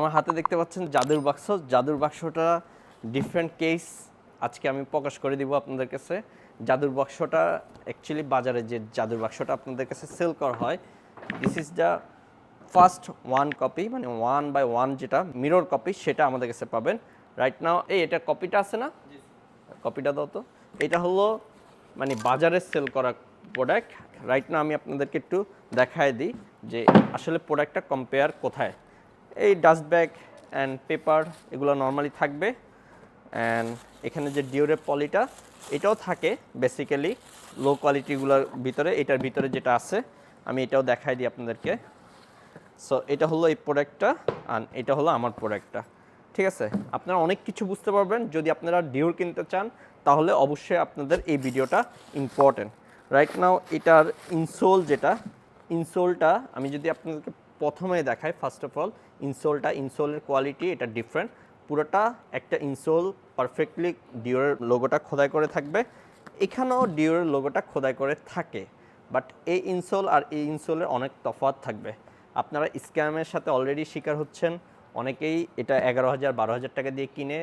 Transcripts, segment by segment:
আমার হাতে দেখতে পাচ্ছেন জাদুর বাক্স। জাদুর বাক্সটা ডিফারেন্ট কেস আজকে আমি প্রকাশ করে দিব আপনাদের কাছে। জাদুর বাক্সটা অ্যাকচুয়ালি বাজারে যে জাদুর বাক্সটা আপনাদের কাছে সেল করা হয় this is the first one copy মানে ওয়ান বাই ওয়ান যেটা মিরর কপি সেটা আমাদের কাছে পাবেন। রাইট নাও এই এটা কপিটা আছে না? কপিটা দাও তো। এটা হলো মানে বাজারে সেল করা প্রোডাক্ট রাইট না আমি আপনাদেরকে একটু দেখায় দিই যে আসলে প্রোডাক্টটা কম্পেয়ার কোথায়। এই ডাস্ট ব্যাগ অ্যান্ড পেপার এগুলো নর্মালি থাকবে। অ্যান্ড এখানে যে ডিওরের পলিটা এটাও থাকে বেসিক্যালি লো কোয়ালিটিগুলোর ভিতরে, এটার ভিতরে যেটা আছে, আমি এটাও দেখাই দিই আপনাদেরকে। সো এটা হলো এই প্রোডাক্টটা আর এটা হলো আমার প্রোডাক্টটা ঠিক আছে? আপনারা অনেক কিছু বুঝতে পারবেন। যদি আপনারা ডিওর কিনতে চান, তাহলে অবশ্যই আপনাদের এই ভিডিওটা ইম্পর্টেন্ট রাইট নাও এটার ইনসোল যেটা ইনসোলটা আমি যদি আপনাদেরকে প্রথমে দেখায় ফার্স্ট অফ অল ইনসোলটা ইনসোলের কোয়ালিটি এটা ডিফারেন্ট পুরোটা একটা ইনসোল পারফেক্টলি ডিওরের লোগোটা খোদাই করে থাকবে। এখানেও ডিওরের লোগোটা খোদাই করে থাকে বাট এই ইনসোল আর এই ইনসোলের অনেক তফাৎ থাকবে। আপনারা স্ক্যামের সাথে অলরেডি শিকার হচ্ছেন, অনেকেই এটা এগারো হাজার, বারো হাজার টাকা দিয়ে কিনে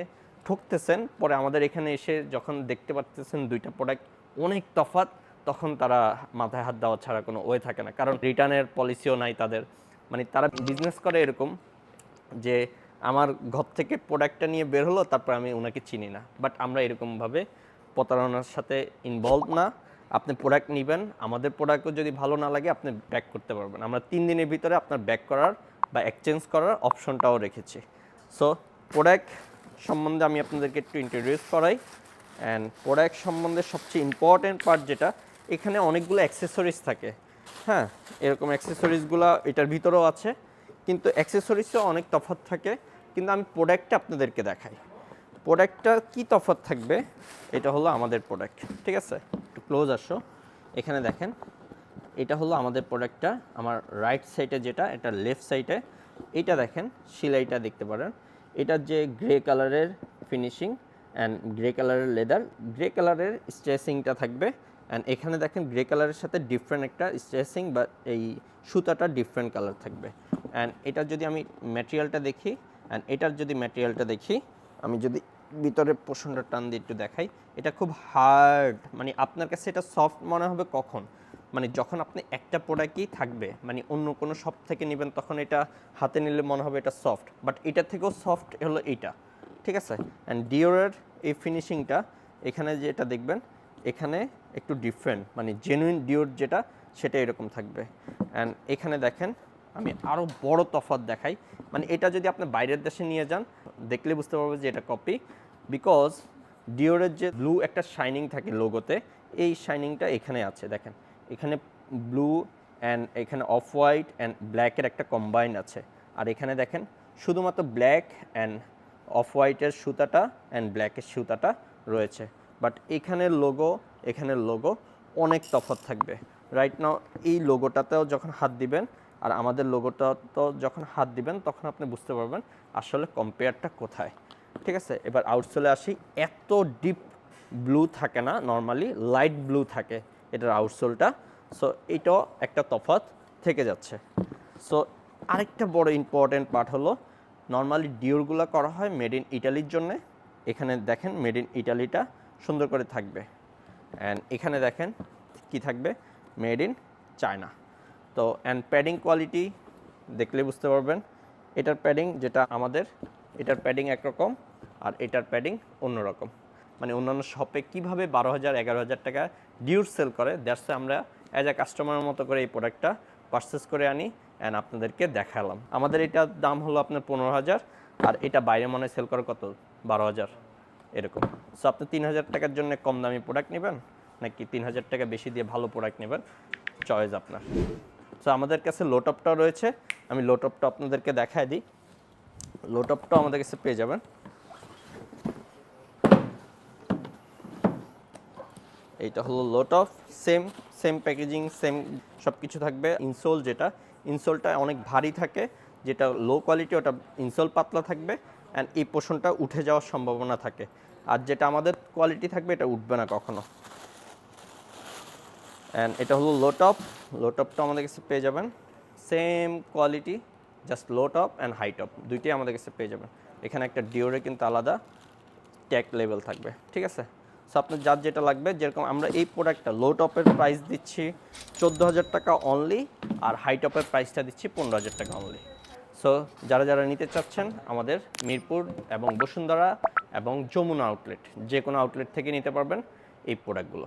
ঠকতেছেন। পরে আমাদের এখানে এসে যখন দেখতে পাচ্তেছেন দুইটা প্রোডাক্ট অনেক তফাৎ, তখন তারা মাথায় হাত দেওয়া ছাড়া কোনো ওয়ে থাকে না। কারণ রিটার্নের পলিসিও নাই তাদের। মানে তারা বিজনেস করে এরকম যে আমার ঘর থেকে প্রোডাক্টটা নিয়ে বের হলো, তারপর আমি ওনাকে চিনি না। বাট আমরা এরকমভাবে প্রতারণার সাথে ইনভলভ না। আপনি প্রোডাক্ট নেবেন, আমাদের প্রোডাক্টও যদি ভালো না লাগে, আপনি ব্যাক করতে পারবেন। আমরা তিন দিনের ভিতরে আপনার ব্যাক করার বা এক্সচেঞ্জ করার অপশনটাও রেখেছি। সো প্রোডাক্ট সম্বন্ধে আমি আপনাদেরকে একটু ইন্ট্রোডিউস করাই। অ্যান্ড প্রোডাক্ট সম্বন্ধে সবচেয়ে ইম্পর্টেন্ট পার্ট যেটা, এখানে অনেকগুলো অ্যাক্সেসরিজ থাকে। হ্যাঁ এরকম অ্যাক্সেসরিজগুলো এটার ভিতরেও আছে। কিন্তু অ্যাক্সেসরিজও অনেক তফাৎ থাকে। কিন্তু আমি প্রোডাক্টটা আপনাদেরকে দেখাই। প্রোডাক্টটা কি তফাৎ থাকবে? এটা হলো আমাদের প্রোডাক্ট ঠিক আছে? একটু ক্লোজ আসো। এখানে দেখেন, এটা হলো আমাদের প্রোডাক্টটা আমার রাইট সাইডে যেটা, এটা লেফট সাইডে এটা দেখেন, সিলাইটা দেখতে পারেন। এটার যে গ্রে কালারের ফিনিশিং অ্যান্ড গ্রে কালারের লেদার গ্রে কালারের স্ট্রেসিংটা থাকবে। অ্যান্ড এখানে দেখেন গ্রে কালারের সাথে ডিফারেন্ট একটা স্ট্রেসিং বা এই সুতাটা ডিফারেন্ট কালার থাকবে। অ্যান্ড এটা যদি আমি ম্যাটেরিয়ালটা দেখি অ্যান্ড এটার যদি ম্যাটেরিয়ালটা দেখি, আমি যদি ভিতরে পোষণটা টান দিয়ে একটু দেখাই, এটা খুব হার্ড মানে আপনার কাছে এটা সফট মনে হবে কখন? মানে যখন আপনি একটা প্রোডাক্টই থাকবে মানে অন্য কোনো শপ থেকে নেবেন, তখন এটা হাতে নিলে মনে হবে এটা সফট বাট এটা থেকেও সফট হলো এইটা। ঠিক আছে? অ্যান্ড ডিওরের এই ফিনিশিংটা এখানে যেটা দেখবেন এখানে একটু ডিফারেন্ট মানে জেনুইন ডিওর যেটা, সেটা এরকম থাকবে। অ্যান্ড এখানে দেখেন, আমি আরও বড় তফাৎ দেখাই। মানে এটা যদি আপনি বাইরের দেশে নিয়ে যান, দেখলে বুঝতে পারবেন যে এটা কপি বিকজ ডিওরের যে ব্লু একটা শাইনিং থাকে লোগোতে এই শাইনিংটা এখানে আছে, দেখেন। এখানে ব্লু অ্যান্ড এখানে অফ হোয়াইট অ্যান্ড ব্ল্যাকের একটা কম্বাইন আছে। আর এখানে দেখেন, শুধুমাত্র ব্ল্যাক অ্যান্ড অফ হোয়াইটের সুতাটা অ্যান্ড ব্ল্যাকের সুতাটা রয়েছে। বাট এখানের লোগো এখানের লোগো অনেক তফাৎ থাকবে। রাইট নাও এই লোগোটাতেও যখন হাত দিবেন, আর আমাদের লোগোটা তো যখন হাত দিবেন, তখন আপনি বুঝতে পারবেন আসলে কম্পেয়ারটা কোথায়। ঠিক আছে? এবার আউটসোলে আসি। এত ডিপ ব্লু থাকে না নর্মালি লাইট ব্লু থাকে এটার আউটসোলটা সো এটাও একটা তফাৎ থেকে যাচ্ছে। সো আরেকটা বড় ইম্পর্টেন্ট পার্ট হলো নর্মালি ডিওরগুলো করা হয় মেড ইন ইটালির জন্যে। এখানে দেখেন মেড ইন ইটালিটা সুন্দর করে থাকবে। অ্যান্ড এখানে দেখেন কি থাকবে? মেড ইন চায়না তো অ্যান্ড প্যাডিং কোয়ালিটি দেখলে বুঝতে পারবেন। এটার প্যাডিং যেটা আমাদের, এটার প্যাডিং একরকম আর এটার প্যাডিং অন্যরকম। মানে অন্যান্য শপে কীভাবে বারো হাজার, এগারো হাজার টাকা ডিউর সেল করে দ্যাটসে আমরা অ্যাজ এ কাস্টমারের মতো করে এই প্রোডাক্টটা পারচেস করে আনি অ্যান্ড আপনাদেরকে দেখালাম। আমাদের এটার দাম হলো আপনার পনেরো হাজার আর এটা বাইরে মনে সেল করে কত? বারো হাজার। এরকম। সো আপনি তিন হাজার টাকার জন্য কম দামি প্রোডাক্ট নেবেন, নাকি তিন হাজার টাকা বেশি দিয়ে ভালো প্রোডাক্ট নেবেন? চয়েস আপনার। সো আমাদের কাছে লোটপটাও রয়েছে। আমি লোটপটা আপনাদেরকে দেখায় দিই। লোটপটাও আমাদের কাছে পেয়ে যাবেন। এইটা হলো lot of same same packaging same সব কিছু থাকবে। ইনসোল যেটা ইনসোলটা অনেক ভারী থাকে, যেটা লো কোয়ালিটি ওটা ইনসোল পাতলা থাকবে। অ্যান্ড এই পোষণটা উঠে যাওয়ার সম্ভাবনা থাকে। আর যেটা আমাদের কোয়ালিটি থাকবে, এটা উঠবে না কখনো। অ্যান্ড এটা হলো লো টপ লো টপটা আমাদের কাছে পেয়ে যাবেন। Same quality just low top and high top দুইটাই আমাদের কাছে পেয়ে যাবেন। এখানে একটা ডিওরে কিন্তু আলাদা ট্যাগ লেভেল থাকবে। ঠিক আছে? সো আপনার যার যেটা লাগবে, যেরকম আমরা এই প্রোডাক্টটা লো টপের প্রাইস দিচ্ছি, চোদ্দ হাজার টাকা অনলি আর হাই টপের প্রাইসটা দিচ্ছি পনেরো হাজার টাকা অনলি সো যারা যারা নিতে চাচ্ছেন আমাদের মিরপুর এবং বসুন্ধরা এবং যমুনা আউটলেট যে কোনো আউটলেট থেকে নিতে পারবেন এই প্রোডাক্টগুলো